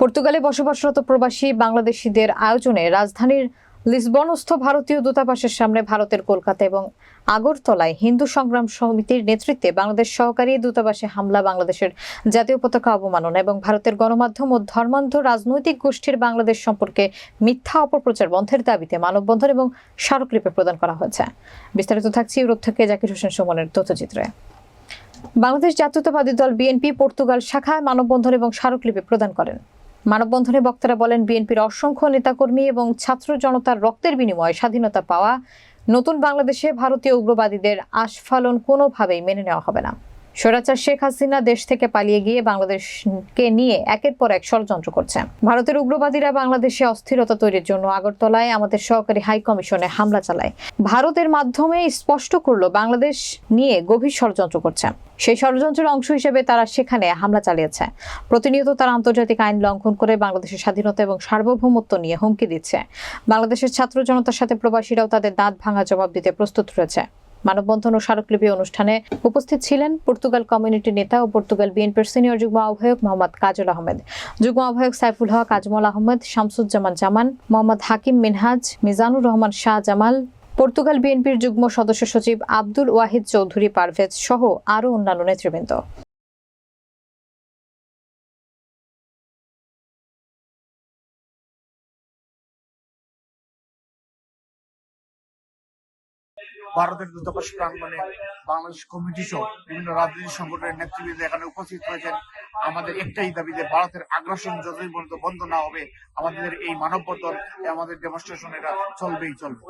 পর্তুগালে বসবাসরত প্রবাসী বাংলাদেশিদের আয়োজনে রাজধানীর লিসবনস্থ ভারতীয় দূতাবাসের সামনে ভারতের কলকাতা এবং আগরতলায় হিন্দু সংগ্রাম সমিতির নেতৃত্বে বাংলাদেশ সহকারী দূতাবাসে হামলা, বাংলাদেশের জাতীয় পতাকা অবমাননা এবং ভারতের গণমাধ্যম ও ধর্মান্ধ রাজনৈতিক গোষ্ঠীর বাংলাদেশ সম্পর্কে মিথ্যা অপপ্রচার বন্ধের দাবিতে মানববন্ধন এবং স্মারকলিপি প্রদান করা হয়েছে। বিস্তারিত থাকছে ইউরোপ থেকে জাকির হোসেন সুমনের তথ্যচিত্রে। বাংলাদেশ জাতীয়তাবাদী দল বিএনপি পর্তুগাল শাখায় মানববন্ধন এবং স্মারকলিপি প্রদান করেন। মানববন্ধনে বক্তারা বলেন, বিএনপির অসংখ্য নেতাকর্মী এবং ছাত্র জনতার রক্তের বিনিময়ে স্বাধীনতা পাওয়া নতুন বাংলাদেশে ভারতীয় উগ্রবাদীদের আস্ফালন কোনোভাবেই মেনে নেওয়া হবে না। স্বৈরাচার শেখ হাসিনা দেশ থেকে পালিয়ে গিয়ে বাংলাদেশকে নিয়ে একের পর এক ষড়যন্ত্র করছে। ভারতের উগ্রবাদীরা বাংলাদেশে অস্থিরতা তৈরির জন্য আগরতলায় আমাদের সহকারী হাই কমিশনে হামলা চালায়। ভারতের মাধ্যমে স্পষ্ট করল, বাংলাদেশ নিয়ে গভীর ষড়যন্ত্র করছে। সেই ষড়যন্ত্রের অংশ হিসেবে তারা সেখানে হামলা চালিয়েছে। প্রতিনিয়ত তারা আন্তর্জাতিক আইন লঙ্ঘন করে বাংলাদেশের স্বাধীনতা এবং সার্বভৌমত্ব নিয়ে হুমকি দিচ্ছে। বাংলাদেশের ছাত্র জনতার সাথে প্রবাসীরাও তাদের দাঁত ভাঙা জবাব দিতে প্রস্তুত রয়েছে। মানববন্ধন ও স্মারকলিপি অনুষ্ঠানে উপস্থিত ছিলেন পর্তুগাল কমিউনিটি নেতা ও পর্তুগাল বিএনপির সিনিয়র যুগ্ম আহ্বায়ক মোহাম্মদ কাজল আহমেদ, যুগ্ম আহ্বায়ক সাইফুল হক আজমল আহমেদ, শামসুজ্জামান জামান, মোহাম্মদ হাকিম মিনহাজ, মিজানুর রহমান শাহ জামাল, পর্তুগাল বিএনপির যুগ্ম সদস্য সচিব আব্দুল ওয়াহিদ চৌধুরী পারভেজ সহ আরও অন্যান্য নেতৃবৃন্দ। ভারতের দূতাবাস প্রাঙ্গনে বাংলাদেশ কমিটি সহ বিভিন্ন রাজনৈতিক সংগঠনের নেতৃবৃন্দ এখানে উপস্থিত হয়েছেন। আমাদের একটাই দাবি যে ভারতের আগ্রাসন যতই পর্যন্ত বন্ধ না হবে, আমাদের এই মানববন্ধন, আমাদের ডেমনস্ট্রেশন এটা চলবেই চলবে।